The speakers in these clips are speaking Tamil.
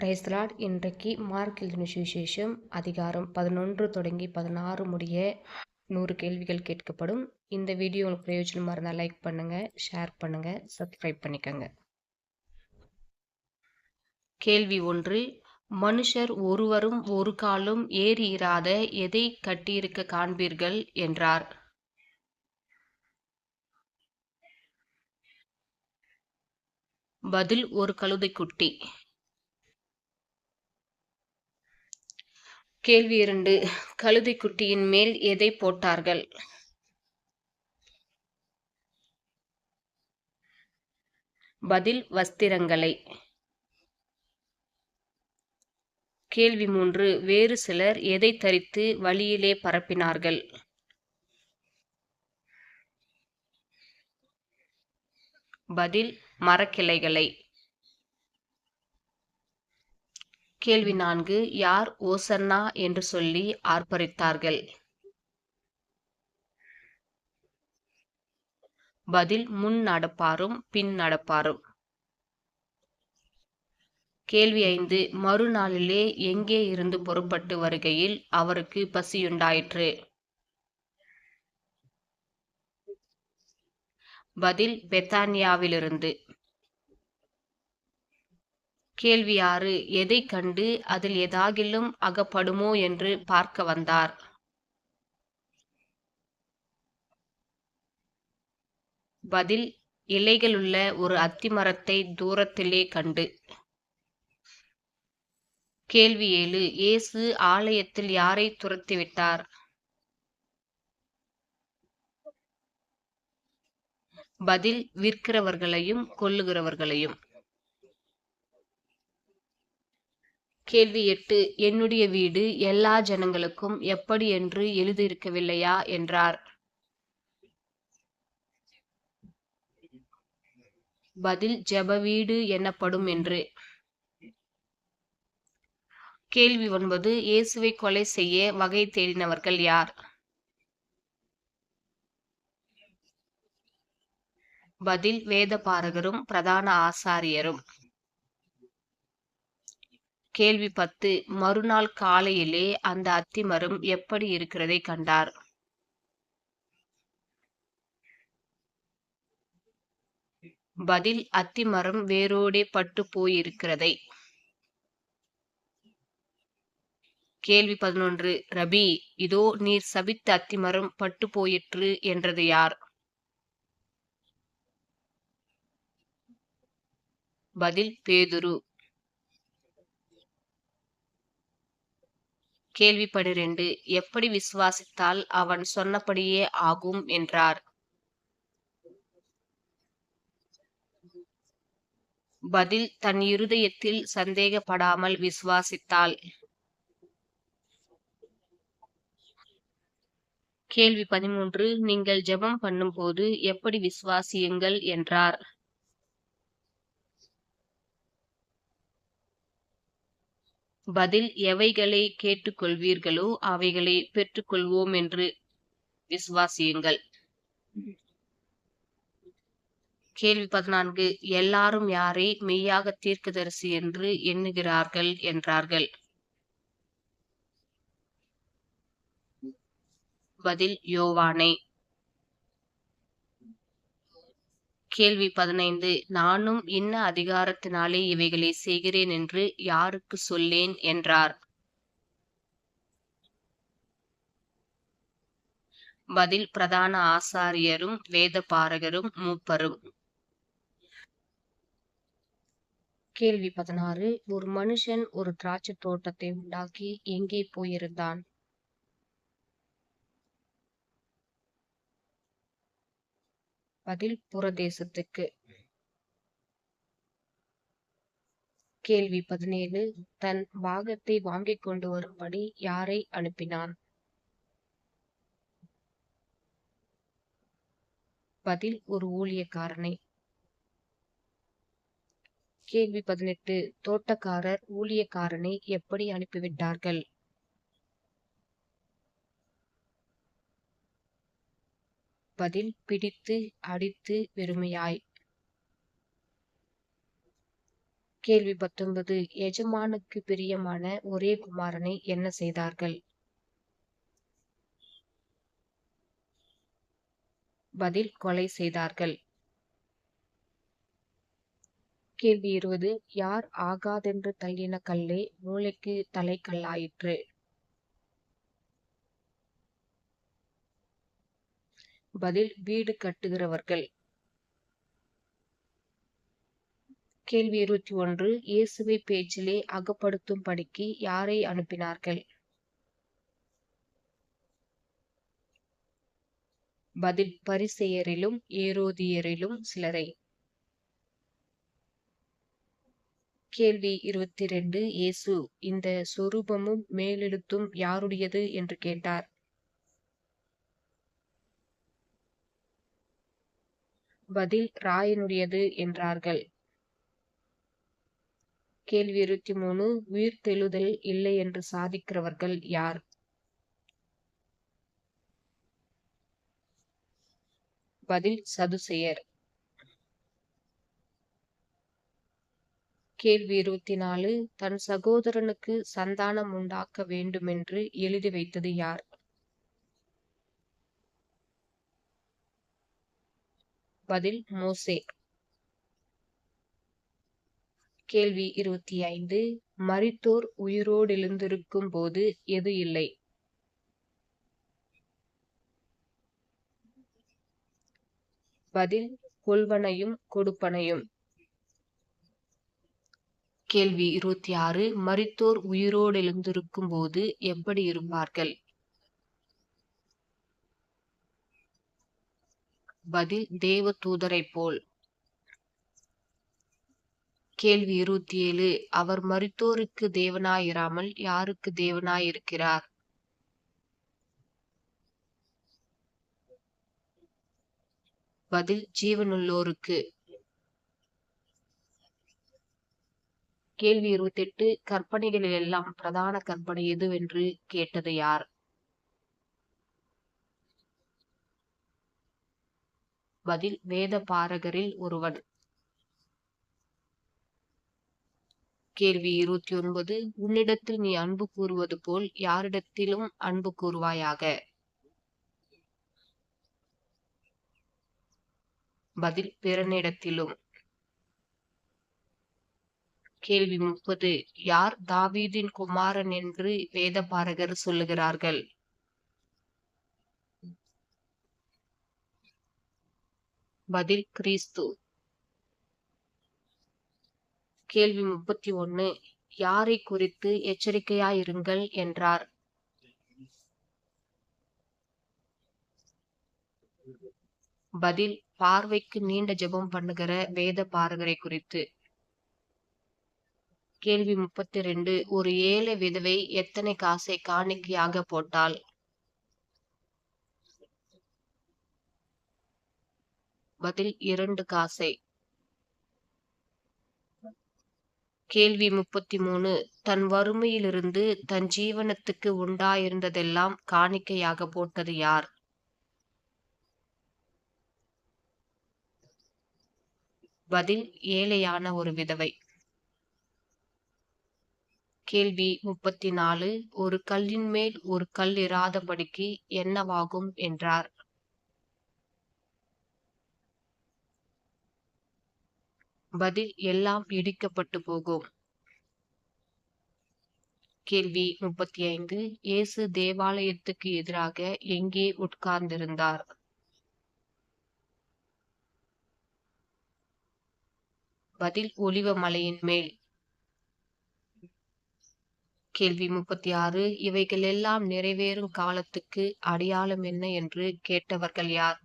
பிரைஸ்லாட் இன்றைக்கு மார்க் எழுதின சுவிசேஷம் அதிகாரம் பதினொன்று தொடங்கி பதினாறு முடிய நூறு கேள்விகள் கேட்கப்படும். இந்த வீடியோ உங்களுக்கு பிரயோஜனமாக இருந்தால் லைக் பண்ணுங்கள் ஷேர் பண்ணுங்கள் சப்ஸ்கிரைப் பண்ணிக்கோங்க. கேள்வி ஒன்று மனுஷர் ஒருவரும் ஒரு காலும் ஏறி இராத எதை கட்டியிருக்க காண்பீர்கள் என்றார். பதில் ஒரு கழுதைக்குட்டி. கேள்வி இரண்டு. கழுதைக்குட்டியின் மேல் எதை போட்டார்கள்? பதில் வஸ்திரங்களை. கேள்வி மூன்று. வேறு சிலர் எதை தரித்து வழியிலே பரப்பினார்கள்? பதில் மரக்கிளைகளை. கேள்வி நான்கு யார் ஓசன்னா? என்று சொல்லி ஆர்ப்பரித்தார்கள். பதில் முன் நடப்பாரும் பின் நடப்பாரும். கேள்வி ஐந்து மறுநாளிலே எங்கே இருந்து புறப்பட்டு வருகையில் அவருக்கு பசியுண்டாயிற்று? பதில் பெத்தானியாவிலிருந்து. கேள்வி ஆறு எதை கண்டு அதில் ஏதாகிலும் அகப்படுமோ? என்று பார்க்க வந்தார். பதில் இலைகளுள்ள ஒரு அத்திமரத்தை தூரத்திலே கண்டு. கேள்வி ஏழு இயேசு ஆலயத்தில் யாரை துரத்திவிட்டார் பதில் விற்கிறவர்களையும் கொல்லுகிறவர்களையும். கேள்வி எட்டு என்னுடைய வீடு எல்லா ஜனங்களுக்கும் எப்படி என்று எழுதியிருக்கவில்லையா? என்றார். பதில் ஜெப வீடு எனப்படும் என்று. கேள்வி ஒன்பது இயேசுவை கொலை செய்ய வகை தேடினவர்கள் யார்? பதில் வேத பாரகரும் பிரதான ஆசாரியரும். கேள்வி பத்து மறுநாள் காலையிலே அந்த அத்திமரம் எப்படி இருக்கிறதை கண்டார். பதில் அத்திமரம் வேரோடே பட்டு போயிருக்கிறதை. கேள்வி பதினொன்று ரபி இதோ நீர் சபித்த அத்திமரம் பட்டு போயிற்று என்றது யார்? பதில் பேதுரு. கேள்வி பனிரெண்டு எப்படி விசுவாசித்தால் அவன் சொன்னபடியே ஆகும் என்றார். பதில் தன் இருதயத்தில் சந்தேகப்படாமல் விசுவாசித்தாள். கேள்வி பதிமூன்று. நீங்கள் ஜெபம் பண்ணும்போது எப்படி விசுவாசியுங்கள் என்றார். பதில் எவைகளை கேட்டுக்கொள்வீர்களோ அவைகளை பெற்றுக்கொள்வோம் என்று விசுவாசியுங்கள். கேள்வி பதினான்கு எல்லாரும் யாரை மெய்யாக தீர்க்கதரிசி என்று எண்ணுகிறார்கள் என்றார்கள்? பதில் யோவானை. கேள்வி பதினைந்து. நானும் இன்ன அதிகாரத்தினாலே இவைகளை செய்கிறேன் என்று யாருக்கு சொல்லேன் என்றார். பதில் பிரதான ஆசாரியரும் வேத பாரகரும் மூப்பரும். கேள்வி பதினாறு. ஒரு மனுஷன் ஒரு திராட்சை தோட்டத்தை உண்டாக்கி எங்கே போயிருந்தான்? பதில் புறதேசத்துக்கு கேள்வி பதினேழு. தன் பாகத்தை வாங்கிக் கொண்டு வரும்படி யாரை அனுப்பினான்? பதில் ஒரு ஊழியக்காரனை. கேள்வி பதினெட்டு. தோட்டக்காரர் ஊழியக்காரனை எப்படி அனுப்பிவிட்டார்கள்? பதில் பிடித்து அடித்து வெறுமையாய். கேள்வி பத்தொன்பது. எஜமானுக்கு பிரியமான ஒரே குமாரனை என்ன செய்தார்கள்? பதில் கொலை செய்தார்கள். கேள்வி இருபது. யார் ஆகாதென்று தள்ளின கல்லே மூளைக்கு தலைக்கல்லாயிற்று. பதில் வீடு கட்டுகிறவர்கள். கேள்வி இருபத்தி ஒன்று. இயேசுவை பேச்சிலே அகப்படுத்தும் படிக்கு யாரை அனுப்பினார்கள்? பதில் பரிசெயரிலும் ஏரோதியரிலும் சிலரை. கேள்வி இருபத்தி ரெண்டு. இயேசு இந்த சொரூபமும் மேலெழுத்தும் யாருடையது? என்று கேட்டார். பதில் ராயனுடையது என்றார்கள். கேள்வி இருபத்தி மூணு உயிர் தெழுதல் இல்லை என்று சாதிக்கிறவர்கள் யார்? பதில் சதுசெயர். கேள்வி இருபத்தி நாலு தன் சகோதரனுக்கு சந்தானம் உண்டாக்க வேண்டுமென்று எழுதி வைத்தது யார்? பதில் மோசே. கேள்வி இருபத்தி ஐந்து. மரித்தோர் உயிரோடு எழுந்திருக்கும் போது எது இல்லை? பதில் கொள்வனையும் கொடுப்பனையும். கேள்வி இருபத்தி ஆறு. மரித்தோர் உயிரோடு எழுந்திருக்கும் போது எப்படி இருப்பார்கள்? பதில் தேவ தூதரை போல். கேள்வி இருபத்தி ஏழு அவர் மருத்தோருக்கு தேவனாயிராமல் யாருக்கு தேவனாயிருக்கிறார்? பதில் ஜீவனுள்ளோருக்கு. கேள்வி இருபத்தி எட்டு கற்பனைகளில் எல்லாம் பிரதான கற்பனை எதுவென்று கேட்டது யார்? பதில் வேத பாரகரில் ஒருவன். கேள்வி இருபத்தி ஒன்பது. உன்னிடத்தில் நீ அன்பு கூறுவது போல் யாரிடத்திலும் அன்பு கூறுவாயாக? பதில் பிறனிடத்திலும். கேள்வி முப்பது. யார் தாவீதின் குமாரன் என்று வேத பாரகர் சொல்லுகிறார்கள்? பதில் கிறிஸ்து. கேள்வி முப்பத்தி ஒன்னு. யாரை குறித்து எச்சரிக்கையாயிருங்கள் என்றார். பதில் பார்வைக்கு நீண்ட ஜெபம் பண்ணுகிற வேத பாரகரை குறித்து. கேள்வி முப்பத்தி ரெண்டு. ஒரு ஏழை விதவை எத்தனை காசை காணிக்கையாக போட்டால் பதில் இரண்டு காசை. கேள்வி முப்பத்தி மூணு தன் வறுமையிலிருந்து தன் ஜீவனத்துக்கு உண்டாயிருந்ததெல்லாம் காணிக்கையாக போட்டது யார்? பதில் ஏழையான ஒரு விதவை. கேள்வி முப்பத்தி நாலு ஒரு கல்லின் மேல் ஒரு கல் இராதபடிக்கு என்னவாகும்? என்றார். பதில் எல்லாம் இடிக்கப்பட்டு போகும். கேள்வி முப்பத்தி ஐந்து இயேசு தேவாலயத்துக்கு எதிராக எங்கே உட்கார்ந்திருந்தார்? பதில் ஒலிவ மலையின் மேல். கேள்வி முப்பத்தி ஆறு இவைகள் எல்லாம் நிறைவேறும் காலத்துக்கு அடையாளம் என்ன என்று கேட்டவர்கள் யார்?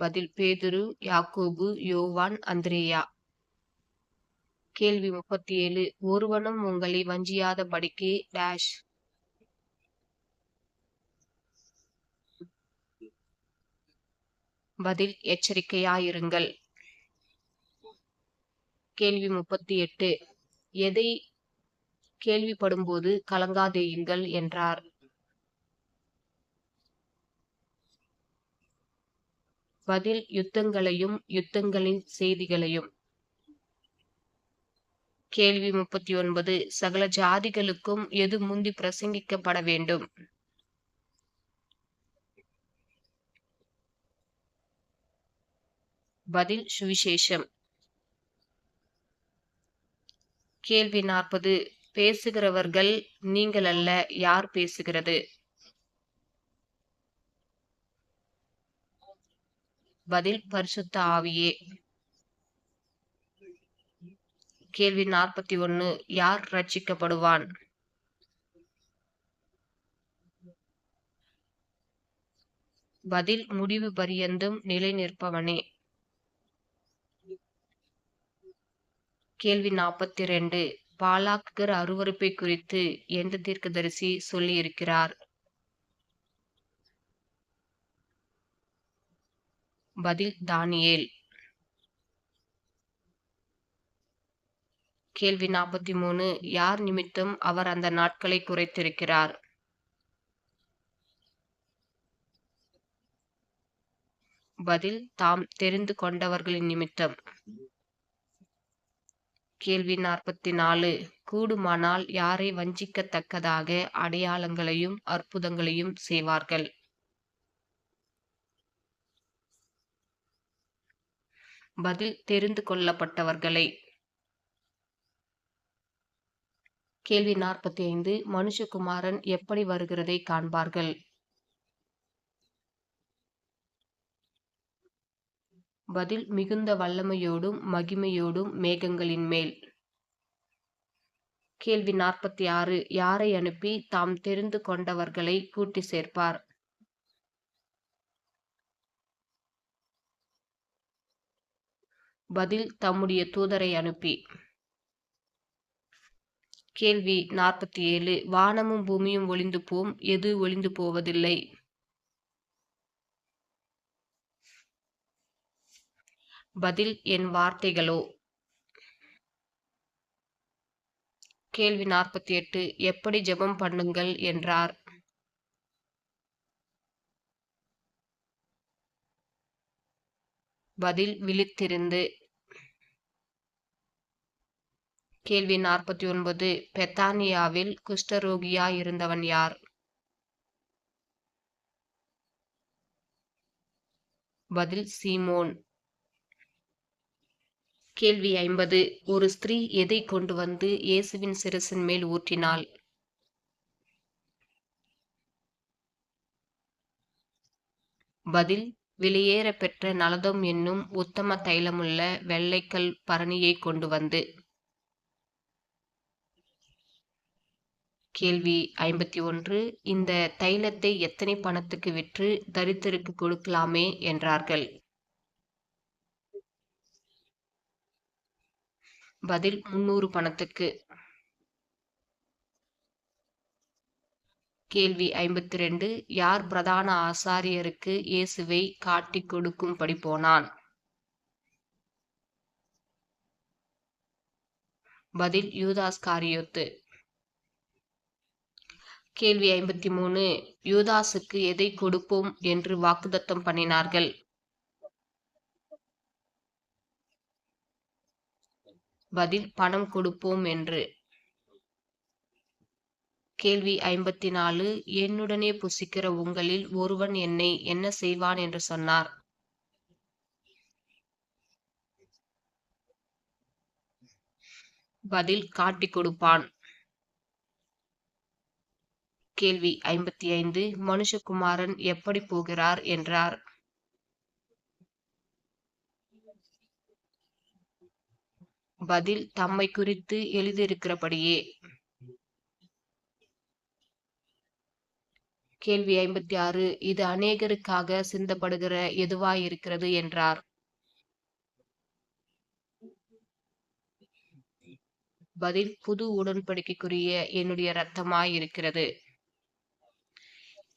பதில் பேதுரு யாக்கோபு யோவான் அந்திரேயா. கேள்வி முப்பத்தி ஏழு ஒருவனும் உங்களை வஞ்சியாத படிக்கு டேஷ். பதில் எச்சரிக்கையாயிருங்கள். கேள்வி முப்பத்தி எட்டு எதை கேள்விப்படும்போது கலங்காதேயுங்கள் என்றார். பதில் யுத்தங்களையும் யுத்தங்களின் செய்திகளையும். கேள்வி முப்பத்தி ஒன்பது சகல ஜாதிகளுக்கும் எது முந்தி பிரசங்கிக்கப்பட வேண்டும்? பதில் சுவிசேஷம். கேள்வி நாற்பது. பேசுகிறவர்கள் நீங்கள் அல்ல யார் பேசுகிறது? பதில் பரிசுத்த ஆவியே. கேள்வி நாற்பத்தி ஒன்னு யார் ரட்சிக்கப்படுவான் பதில் முடிவு பரியந்தும் நிலை நிற்பவனே. கேள்வி நாற்பத்தி ரெண்டு பாலாக்கர் அருவருப்பை குறித்து எந்த தீர்க்கதரிசி சொல்லியிருக்கிறார்? பதில் தானியேல். கேள்வி நாற்பத்தி மூணு. யார் நிமித்தம் அவர் அந்த நாட்களை குறைத்திருக்கிறார்? பதில் தாம் தெரிந்து கொண்டவர்களின் நிமித்தம். கேள்வி நாற்பத்தி நாலு. கூடுமானால் யாரை வஞ்சிக்கத்தக்கதாக அடையாளங்களையும் அற்புதங்களையும் செய்வார்கள்? பதில் தெரிந்து கொள்ளப்பட்டவர்களை. கேள்வி நாற்பத்தி ஐந்து மனுஷகுமாரன் எப்படி வருகிறதை காண்பார்கள்? பதில் மிகுந்த வல்லமையோடும் மகிமையோடும் மேகங்களின் மேல். கேள்வி நாற்பத்தி ஆறு யாரை அனுப்பி தாம் தெரிந்து கொண்டவர்களை கூட்டி சேர்ப்பார்? பதில் தம்முடைய தூதரை அனுப்பி. கேள்வி நாற்பத்தி ஏழு வானமும் பூமியும் ஒளிந்து போம். எது ஒளிந்து போவதில்லை? பதில் என் வார்த்தைகளோ? கேள்வி நாற்பத்தி எட்டு எப்படி ஜெபம் பண்ணுங்கள்? என்றார். பதில் விழித்திருந்து. கேள்வி நாற்பத்தி ஒன்பது பெத்தானியாவில் குஷ்டரோகியா இருந்தவன் யார்? பதில் சீமோன். கேள்வி ஐம்பது. ஒரு ஸ்திரீ எதை கொண்டு வந்து இயேசுவின் சிரசின் மேல் ஊற்றினாள்? பதில் வெளியேற பெற்ற நலதம் என்னும் உத்தம தைலமுள்ள வெள்ளைக்கல் பரணியை கொண்டு வந்து கேள்வி ஐம்பத்தி ஒன்று. இந்த தைலத்தை எத்தனை பணத்துக்கு விற்று தரித்திற்கு கொடுக்கலாமே என்றார்கள். பதில் முன்னூறு பணத்துக்கு. கேள்வி ஐம்பத்தி ரெண்டு யார் பிரதான ஆசாரியருக்கு இயேசுவை காட்டிக் கொடுக்கும்படி போனான்? பதில் யூதாஸ் காரியோத்து கேள்வி ஐம்பத்தி மூணு யூதாஸுக்கு எதை கொடுப்போம் என்று வாக்குதத்தம் பண்ணினார்கள்? பதில் பணம் கொடுப்போம் என்று. கேள்வி ஐம்பத்தி நாலு என்னுடனே புசிக்கிற உங்களில் ஒருவன் என்னை என்ன செய்வான் என்று சொன்னார். பதில் காட்டிக் கொடுப்பான். கேள்வி ஐம்பத்தி ஐந்து மனுஷகுமாரன் எப்படி போகிறார் என்றார். பதில் தம்மை குறித்து எழுதியிருக்கிறபடியே. கேள்வி ஐம்பத்தி ஆறு இது அநேகருக்காக சிந்தப்படுகிற எதுவாயிருக்கிறது என்றார். பதில் புது உடன்படிக்கைக்குரிய என்னுடைய இரத்தமாய் இருக்கிறது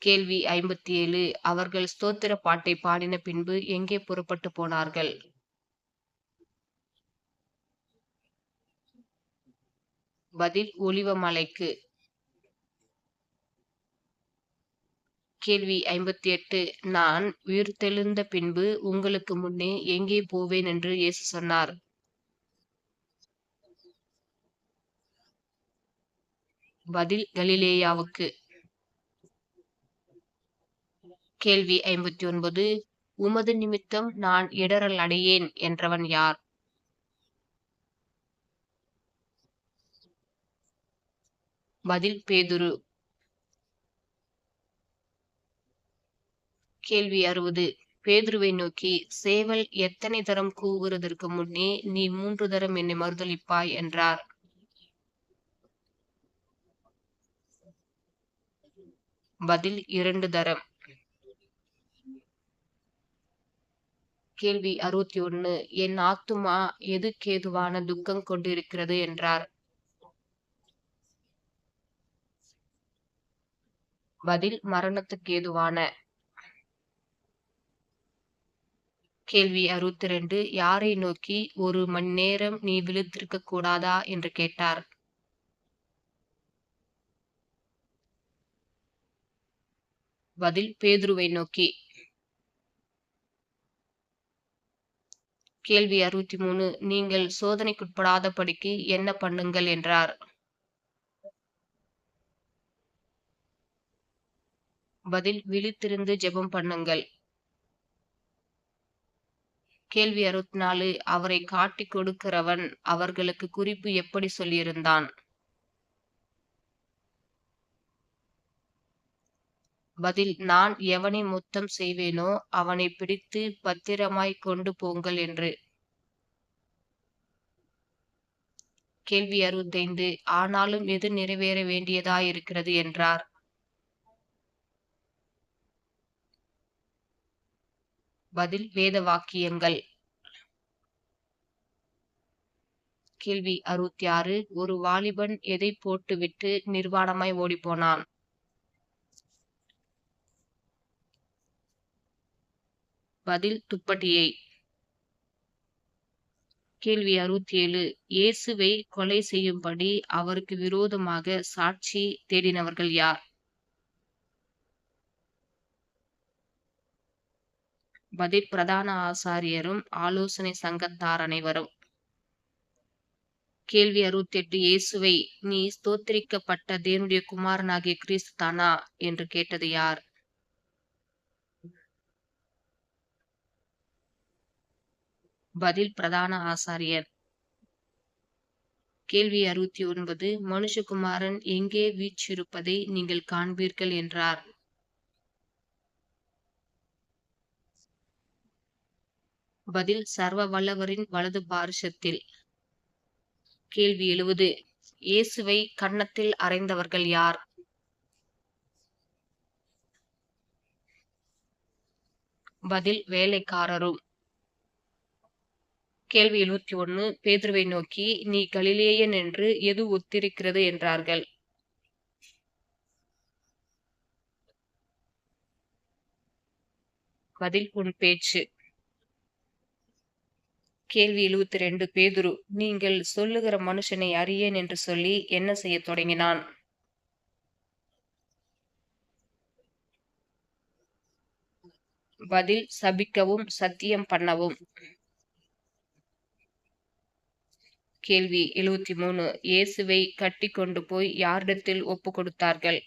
கேள்வி ஐம்பத்தி ஏழு அவர்கள் ஸ்தோத்திர பாட்டை பாடின பின்பு எங்கே புறப்பட்டு போனார்கள்? பதில் ஒளிவமலைக்கு கேள்வி ஐம்பத்தி எட்டு நான் உயிர்த்தெழுந்த பின்பு உங்களுக்கு முன்னே எங்கே போவேன் என்று இயேசு சொன்னார். பதில் கலிலேயாவுக்கு. கேள்வி ஐம்பத்தி ஒன்பது உமது நிமித்தம் நான் இடரல் அடையேன் என்றவன் யார்? பதில் பேதுரு. கேள்வி அறுபது. பேதுருவை நோக்கி சேவல் எத்தனை தரம் கூவுறதற்கு முன்னே நீ மூன்று தரம் என்னை மறுதளிப்பாய் என்றார். பதில் இரண்டு தரம். கேள்வி அறுபத்தி ஒண்ணு என் ஆத்துமா எதுக்கேதுவான துக்கம் கொண்டிருக்கிறது? என்றார். பதில் மரணத்துக்கு ஏதுவான கேள்வி அறுபத்தி ரெண்டு யாரை நோக்கி ஒரு மணி நேரம் நீ விழுத்திருக்க கூடாதா? என்று கேட்டார். பதில் பேதுருவை நோக்கி. கேள்வி அறுபத்தி மூணு நீங்கள் சோதனைக்குட்படாதபடிக்கு என்ன பண்ணுங்கள்? என்றார். பதில் விழித்திருந்து ஜெபம் பண்ணுங்கள். கேள்வி அறுபத்தி நாலு அவரை காட்டி கொடுக்கிறவன் அவர்களுக்கு குறிப்பு எப்படி சொல்லியிருந்தான்? பதில் நான் எவனை முத்தம் செய்வேனோ அவனை பிடித்து பத்திரமாய் கொண்டு போங்கள் என்று. கேள்வி அறுபத்தைந்து ஆனாலும் எது நிறைவேற வேண்டியதாயிருக்கிறது என்றார். பதில் வேத வாக்கியங்கள். கேள்வி அறுபத்தி ஆறு ஒரு வாலிபன் எதை போட்டுவிட்டு நிர்வாணமாய் ஓடிப்போனான்? பதில் துப்பட்டியை. கேள்வி அறுபத்தி ஏழு இயேசுவை கொலை செய்யும்படி அவருக்கு விரோதமாக சாட்சி தேடினவர்கள் யார்? பதில் பிரதான ஆசாரியரும் ஆலோசனை சங்கத்தார் அனைவரும். கேள்வி அறுபத்தி எட்டு இயேசுவை நீ ஸ்தோத்திரிக்கப்பட்ட தேவனுடைய குமாரனாகிய கிறிஸ்து தானா என்று கேட்டது யார்? பதில் பிரதான ஆசாரியர். கேள்வி அறுபத்தி ஒன்பது மனுஷகுமாரன் எங்கே வீற்றிருப்பதை நீங்கள் காண்பீர்கள்? என்றார். பதில் சர்வ வல்லவரின் வலது பாரிசத்தில். கேள்வி எழுவது. இயேசுவை கன்னத்தில் அறைந்தவர்கள் யார்? பதில் வேலைக்காரரும். கேள்வி எழுபத்தி ஒன்னு. பேதுருவை நோக்கி நீ கலிலேயன் என்று எது ஒத்திருக்கிறது? என்றார்கள். பதில் உன் பேச்சு. கேள்வி எழுபத்தி ரெண்டு பேதுரு நீங்கள் சொல்லுகிற மனுஷனை அறியேன் என்று சொல்லி என்ன செய்ய தொடங்கினான்? பதில் சபிக்கவும் சத்தியம் பண்ணவும். கேள்வி எழுபத்தி மூணு இயேசுவை கட்டி கொண்டு போய் யாரிடத்தில் ஒப்பு கொடுத்தார்கள்?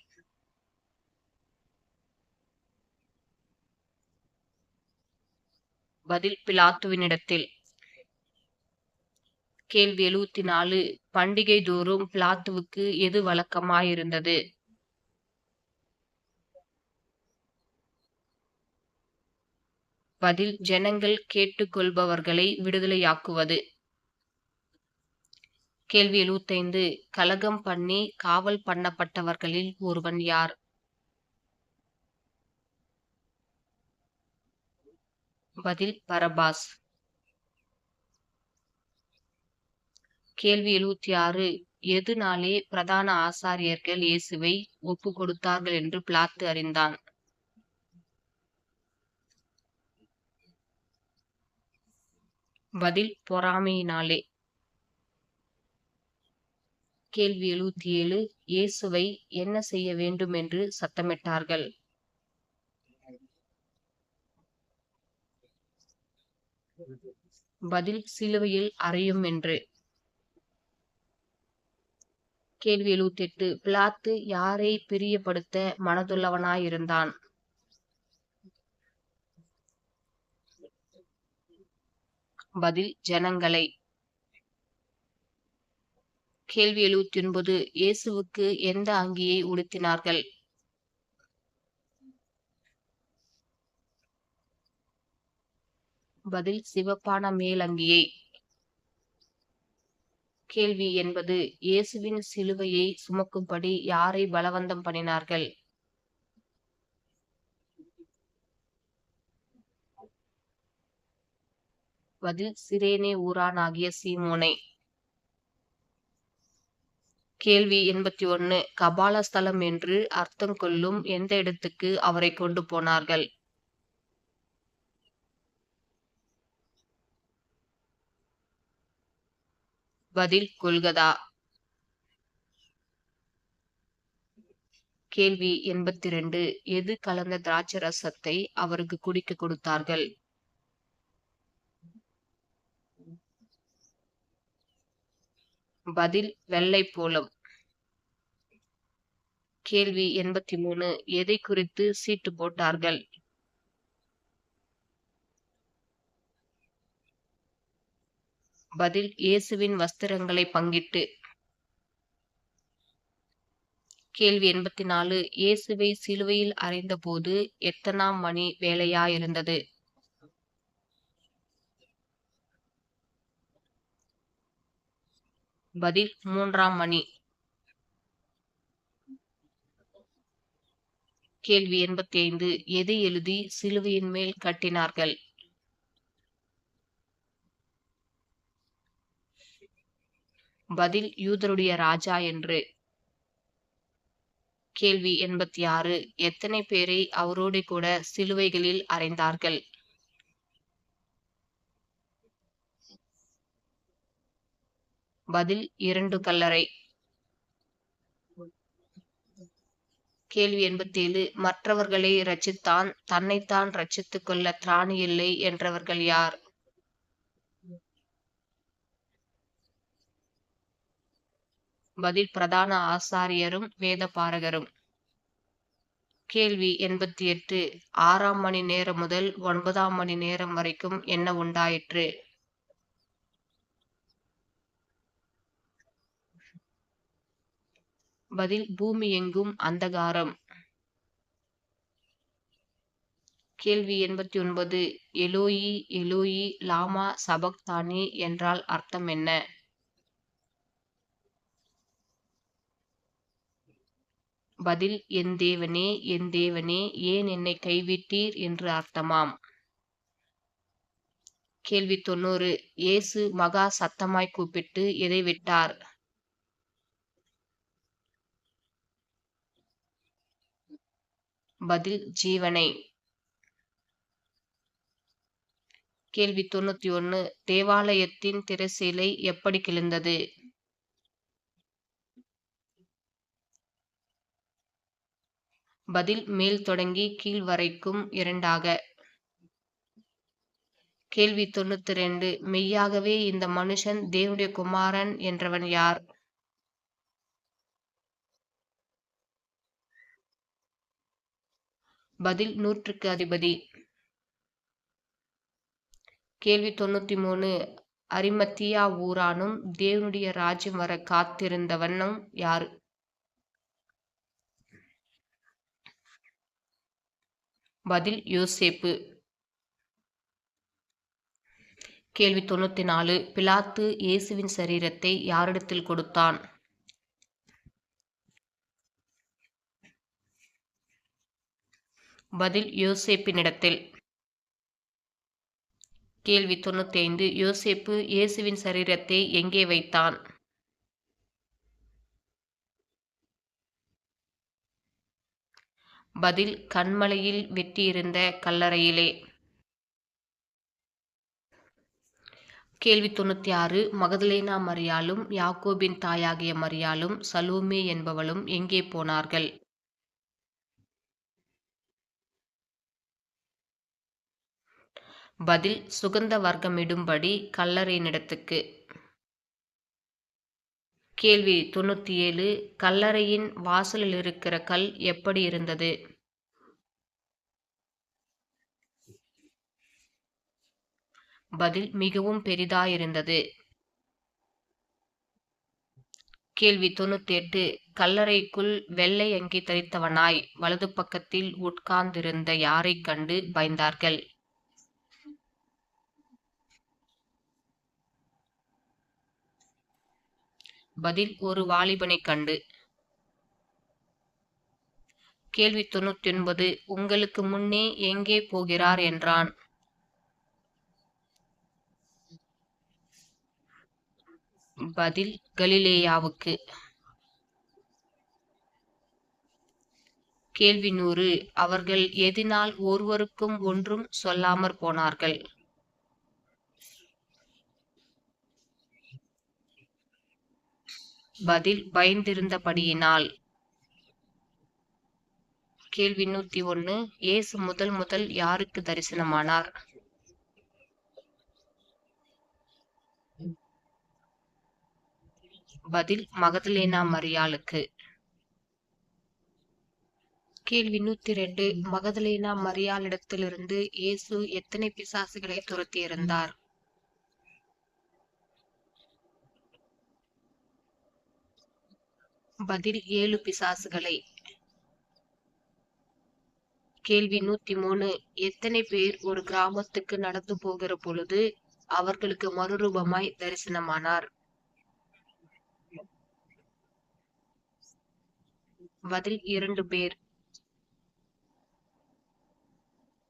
பதில் பிலாத்துவினிடத்தில். கேள்வி எழுபத்தி நாலு பண்டிகை தோறும் பிளாத்துவுக்கு எது வழக்கமாயிருந்தது? பதில் ஜனங்கள் கேட்டுக்கொள்பவர்களை விடுதலையாக்குவது. கேள்வி எழுபத்தைந்து கலகம் பண்ணி காவல் பண்ணப்பட்டவர்களில் ஒருவன் யார்? பதில் பரபாஸ். கேள்வி எழுபத்தி ஆறு எதுனாலே பிரதான ஆசாரியர்கள் இயேசுவை ஒப்பு கொடுத்தார்கள் என்று பிளாத்து அறிந்தான். பதில் பொறாமையினாலே. கேள்வி எழுபத்தி ஏழு இயேசுவை என்ன செய்ய வேண்டும் என்று சத்தமிட்டார்கள். பதில் சிலுவையில் அறையும் என்று. கேள்வி எழுபத்தி எட்டு பிளாத்து யாரை பிரியப்படுத்த மனதுள்ளவனாயிருந்தான்? பதில் ஜனங்களை. கேள்வி எழுபத்தி ஒன்பது இயேசுவுக்கு எந்த அங்கியை உடுத்தினார்கள்? பதில் சிவப்பான மேலங்கியை. கேள்வி என்பது இயேசுவின் சிலுவையை சுமக்கும்படி யாரை பலவந்தம் பண்ணினார்கள்? பதில் சிரேனே ஊரானாகிய சீமோனை. கேள்வி எண்பத்தி ஒன்னு கபாலஸ்தலம் என்று அர்த்தம் கொள்ளும் எந்த இடத்துக்கு அவரை கொண்டு போனார்கள்? பதில் கொல்கதா கேள்வி எண்பத்தி ரெண்டு எது கலந்த திராட்சை ரசத்தை அவருக்கு குடிக்க கொடுத்தார்கள்? பதில் வெள்ளை போலம். கேள்வி எண்பத்தி மூணு எதை குறித்து சீட்டு போட்டார்கள்? பதில் இயேசுவின் வஸ்திரங்களை பங்கிட்டு. கேள்வி எண்பத்தி நாலு இயேசுவை சிலுவையில் அறைந்தபோது எத்தனாம் மணி வேலையா இருந்தது பதில் மூன்றாம் மணி. கேள்வி எண்பத்தி ஐந்து எதை எழுதி சிலுவையின் மேல் கட்டினார்கள்? பதில் யூதருடைய ராஜா என்று. கேள்வி எண்பத்தி ஆறு எத்தனை பேரை அவரோடு கூட சிலுவைகளில் அறைந்தார்கள்? பதில் இரண்டு கல்லறை. கேள்வி எண்பத்தி ஏழு மற்றவர்களை ரச்சித்தான் தன்னைத்தான் ரச்சித்துக் கொள்ள திராணி இல்லை என்றவர்கள் யார்? பதில் பிரதான ஆசாரியரும் வேத பாரகரும் கேள்வி எண்பத்தி எட்டு ஆறாம் மணி நேரம் முதல் ஒன்பதாம் மணி நேரம் வரைக்கும் என்ன உண்டாயிற்று? பதில் பூமி எங்கும் அந்தகாரம். கேள்வி எண்பத்தி ஒன்பது எலோயி எலோயி லாமா சபக்தானி என்றால் அர்த்தம் என்ன? பதில் என் தேவனே என் தேவனே ஏன் என்னை கைவிட்டீர்? என்று அர்த்தமாம். கேள்வி தொண்ணூறு. இயேசு மகா சத்தமாய் கூப்பிட்டு எதை விட்டார்? பதில் ஜீவனை. கேள்வி தொண்ணூத்தி ஒன்னு. தேவாலயத்தின் திரைசீலை எப்படி கிழிந்தது? பதில் மேல் தொடங்கி கீழ் வரைக்கும் இரண்டாக. கேள்வி தொண்ணூத்தி ரெண்டு மெய்யாகவே இந்த மனுஷன் தேவனுடைய குமாரன் என்றவன் யார்? பதில் நூற்றுக்கு அதிபதி. கேள்வி தொண்ணூத்தி மூணு அரிமத்தியா ஊரானும் தேவனுடைய ராஜ்யம் வர காத்திருந்தவனும் யார்? பதில் யோசேப்பு. கேள்வி தொண்ணூற்றி நாலு பிலாத்து இயேசுவின் சரீரத்தை யாரிடத்தில் கொடுத்தான்? பதில் யோசேப்பினிடத்தில். கேள்வி தொண்ணூத்தி ஐந்து யோசேப்பு இயேசுவின் சரீரத்தை எங்கே வைத்தான்? பதில் கண்மலையில் வெட்டியிருந்த கல்லறையிலே. கேள்வி தொண்ணூற்றி ஆறு மகதலேனா மரியாலும் யாக்கோபின் தாயாகிய மரியாலும் சலூமே என்பவளும் எங்கே போனார்கள்? பதில் சுகந்த வர்க்கமிடும்படி கல்லறையினிடத்துக்கு. கேள்வி தொண்ணூற்றி ஏழு கல்லறையின் வாசலில் இருக்கிற கல் எப்படி இருந்தது? பதில் மிகவும் பெரிதாயிருந்தது. கேள்வி தொண்ணூத்தி எட்டு கல்லறைக்குள் வெள்ளை அங்கி தரித்தவனாய் வலது பக்கத்தில் உட்கார்ந்திருந்த யாரைக் கண்டு பயந்தார்கள்? பதில் ஒரு வாலிபனை கண்டு. கேள்வி தொண்ணூத்தி ஒன்பது உங்களுக்கு முன்னே எங்கே போகிறார் என்றான். பதில் கலிலேயாவுக்கு கேள்வி நூறு அவர்கள் எதினால் ஒருவருக்கும் ஒன்றும் சொல்லாமற் போனார்கள். பதில் பயந்திருந்தபடியினால். கேள்வி நூத்தி ஒன்னு இயேசு முதல் முதல் யாருக்கு தரிசனமானார்? பதில் மகதலேனா மரியாளுக்கு. கேள்வி நூத்தி ரெண்டு மகதலேனா மரியாளிடத்திலிருந்து இயேசு எத்தனை பிசாசுகளை துரத்தியிருந்தார்? பதில் ஏழு பிசாசுகளை. கேள்வி நூத்தி மூணு. எத்தனை பேர் ஒரு கிராமத்துக்கு நடந்து போகிற பொழுது அவர்களுக்கு மறுரூபமாய் தரிசனமானார்? பதில் இரண்டு பேர்.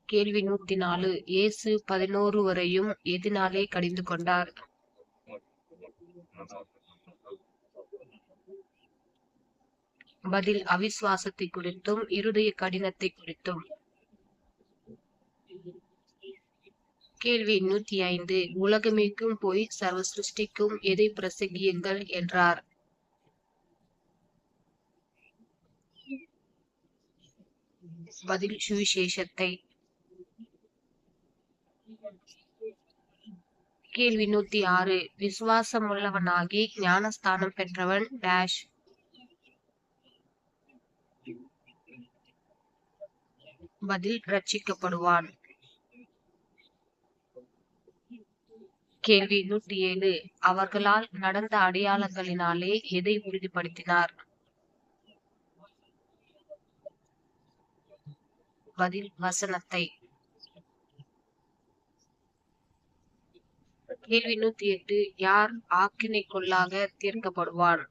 கேள்வி நூத்தி நாலு. இயேசு பதினோரு வரையும் எதினாலே கடிந்து கொண்டார். பதில் அவிசுவாசத்தை குறித்தும் இருதய கடினத்தை குறித்தும். கேள்வி நூத்தி ஐந்து. உலகமேக்கும் போய் சர்வ சிருஷ்டிக்கும் எதை பிரசங்கியுங்கள் என்றார். பதில் சுவிசேஷத்தை. கேள்வி நூத்தி ஆறு. விசுவாசமுள்ளவனாகி ஞானஸ்தானம் பெற்றவன் டேஷ் பதில் ரட்சிக்கப்படுவான். கேள்வி நூற்றி ஏழு. அவர்களால் நடந்த அடையாளங்களினாலே எதை உறுதிப்படுத்தினார்? பதில் வசனத்தை. கேள்வி நூத்தி எட்டு. யார் ஆக்கினைக்குள்ளாக தீர்க்கப்படுவான்?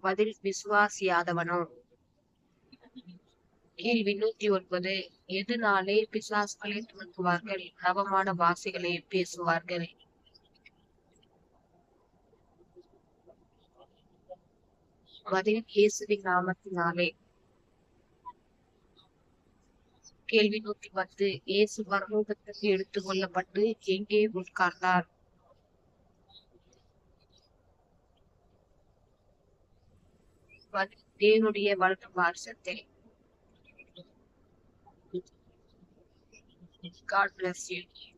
பதில் விசுவாசியாதவனோ? கேள்வி நூத்தி ஒன்பது. எதுனாலே பிசாசுகளை துணுக்குவார்கள் நவமான வாசிகளை பேசுவார்கள். பதில் இயேசுவின் நாமத்தினாலே. கேள்வி நூத்தி பத்து. இயேசு பரலோகத்துக்கு எடுத்துக் கொள்ளப்பட்டு எங்கே உட்கார்ந்தார்? தேவனுடைய வலது பார்சத்தில் God bless you.